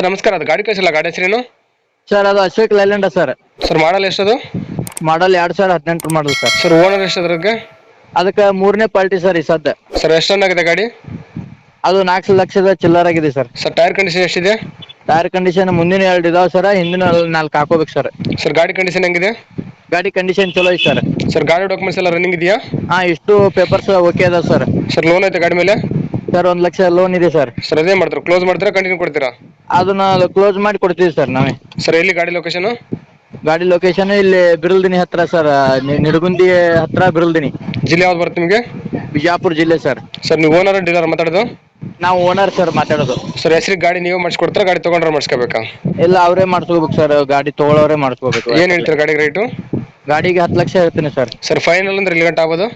Sir ನಮಸ್ಕಾರ. ಅದು ಗಾಡಿ ಕಳಿಸಿಲ್ಲ ಗಾಡಿ ಹೆಸರೇನು? ಸರ್ ಅದು Ashok Leyland sir. Sir model ಎಷ್ಟದು? Model ಎರಡ್ ಸಾವಿರ ಹದಿನೆಂಟು ಮಾಡಲ್ ಸರ್. ಸರ್ ಓನರ್ ಎಷ್ಟು ಅದ್ರಾಗೆ ಅದಕ್ಕೆ ಮೂರನೇ ಪಾರ್ಟಿ ಸರ್ ಈ ಸದ್ಯ. ಸರ್ ಎಷ್ಟು ಆಗಿದೆ ಗಾಡಿ? ಅದು ನಾಲ್ಕು ಲಕ್ಷದ ಚಿಲ್ಲರ್ ಆಗಿದೆ ಸರ್. ಸರ್ ಟೈರ್ ಕಂಡೀಷನ್ ಎಷ್ಟಿದೆ? ಟೈರ್ ಕಂಡೀಷನ್ ಮುಂದಿನ ಎರಡು ಇದಾವೆ ಸರ್ ಹಿಂದಿನ ನಾಲ್ಕು ಹಾಕೋಬೇಕು ಸರ್. ಸರ್ ಗಾಡಿ ಕಂಡೀಷನ್ ಹೆಂಗಿದೆ? ಗಾಡಿ ಕಂಡೀಷನ್ ಚಲೋ ಐತೆ ಸರ್. ಸರ್ ಗಾಡಿ ಡಾಕ್ಯುಮೆಂಟ್ಸ್ ಎಲ್ಲ ರನ್ನಿಂಗ್ ಇದೆಯಾ? ಹಾಂ ಇಷ್ಟು ಪೇಪರ್ಸ್ ಓಕೆ ಅದಾವೆ ಸರ್. ಸರ್ ಲೋನ್ ಐತೆ ಗಾಡಿ ಮೇಲೆ? ಸರ್ ಒಂದ್ ಲಕ್ಷ ಲೋನ್ ಇದೆ ಸರ್. ಸರ್ ಅದೇ ಮಾಡ್ತಾರೆ? ಕ್ಲೋಸ್ ಮಾಡ್ತೀರಾ? ಕಂಟಿನ್ಯೂ ಕೊಡ್ತೀರಾ? ಅದನ್ನ ಕ್ಲೋಸ್ ಮಾಡಿ ಕೊಡ್ತೀವಿ ಸರ್ ನಾವೇ. ಸರ್ ಎಲ್ಲಿ ಗಾಡಿ ಲೊಕೇಶನ್ ಗಾಡಿ ಲೊಕೇಶನ್ ಇಲ್ಲಿ ಬಿರುಲ್ದಿನಿ ಹತ್ರ ಸರ್ ನಿಡಗುಂದಿ ಹತ್ರ ಬಿರುಲ್ದಿನಿ. ಜಿಲ್ಲೆ ಯಾವ್ದು ಬರುತ್ತೆ ನಿಮಗೆ? ಬಿಜಾಪುರ ಜಿಲ್ಲೆ ಸರ್. ಸರ್ ನೀವು ಓನರ್ ಡೀಲರ್ ಮಾತಾಡೋದು? ನಾವು ಓನರ್ ಸರ್ ಮಾತಾಡೋದು. ಸರ್ ಹೆಸರಿಗೆ ಗಾಡಿ ನೀವು ಮಾಡಿಸ್ಕೊಡ್ತಾರೆ? ಗಾಡಿ ತಗೊಂಡ್ರೆ ಮಾಡಿಸ್ಕೋಬೇಕಾ? ಇಲ್ಲ ಅವರೇ ಮಾಡಿಸ್ಕೋಬೇಕು ಸರ್ ಗಾಡಿ ತೊಗೊಳೋರೇ ಮಾಡಿಸ್ಕೋಬೇಕು. ಏನು ಹೇಳ್ತೀರಾ ಗಾಡಿ ರೇಟು ಗಾಡಿಗೆ ಹತ್ತು ಲಕ್ಷ ಹೇಳ್ತೀನಿ ಸರ್. ಸರ್ ಫೈನಲ್ ಅಂದ್ರೆ ಎಲ್ಲಿ ಗಂಟೆ ಆಗ್ಬೋದು?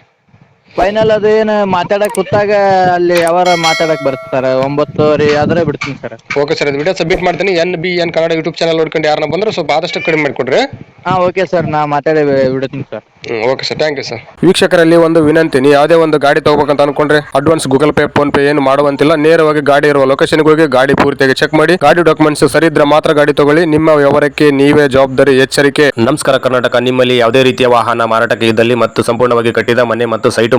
ಫೈನಲ್ ಅದೇನ ಏನು ಮಾತಾಡಕ್ ಕೂತಾಗ ಅಲ್ಲಿ ಯಾವಾರ ಮಾತಾಡಕ್ ಬರುತ್ತೆ ಸರ್ ಒಂಬತ್ತುವರೆ ಆದ್ರೆ ಬಿಡ್ತೀನಿ ಸರ್ ಓಕೆ ಸರ್ ಇದು ವಿಡಿಯೋ ಸಬ್ಮಿಟ್ ಮಾಡ್ತೀನಿ. N B N Kannada YouTube channel ನೋಡ್ಕೊಂಡು ಯಾರನ್ನ ಬಂದ್ರೆ ಸ್ವಲ್ಪ ಆದಷ್ಟು ಕಡಿಮೆ ಮಾಡ್ಕೊಡ್ರಿ. ಹಾ ಓಕೆ ಸರ್ ನಾ ಮಾತಾಡಿ ಬಿಡ್ತೀನಿ sir okay sir thank you sir ವೀಕ್ಷಕರಲ್ಲಿ ಒಂದು ವಿನಂತಿ ನೀವು ಯಾವುದೇ ಒಂದು ಗಾಡಿ ತಗೋಬೇಕಂತ ಅನ್ಕೊಂಡ್ರೆ advance Google Pay PhonePe ಏನು ಮಾಡುವಂತಿಲ್ಲ. ನೇರವಾಗಿ ಗಾಡಿ ಇರುವ ಲೊಕೇಶನ್ ಹೋಗಿ ಗಾಡಿ ಪೂರ್ತಿಯಾಗಿ ಚೆಕ್ ಮಾಡಿ. ಗಾಡಿ ಡಾಕ್ಯುಮೆಂಟ್ಸ್ ಸರಿ ಇದ್ರೆ ಮಾತ್ರ ಗಾಡಿ ತಗೊಳ್ಳಿ. ನಿಮ್ಮ ವ್ಯವಹಾರಕ್ಕೆ ನೀವೇ ಜವಾಬ್ದಾರಿ ಎಚ್ಚರಿಕೆ. ನಮಸ್ಕಾರ ಕರ್ನಾಟಕ. ನಿಮ್ಮಲ್ಲಿ ಯಾವುದೇ ರೀತಿಯ ವಾಹನ ಮಾರಾಟಕ್ಕೆ ಇದ್ದಲ್ಲಿ ಮತ್ತು ಸಂಪೂರ್ಣವಾಗಿ ಕಟ್ಟಿದ ಮನೆ ಮತ್ತು ಸೈಟು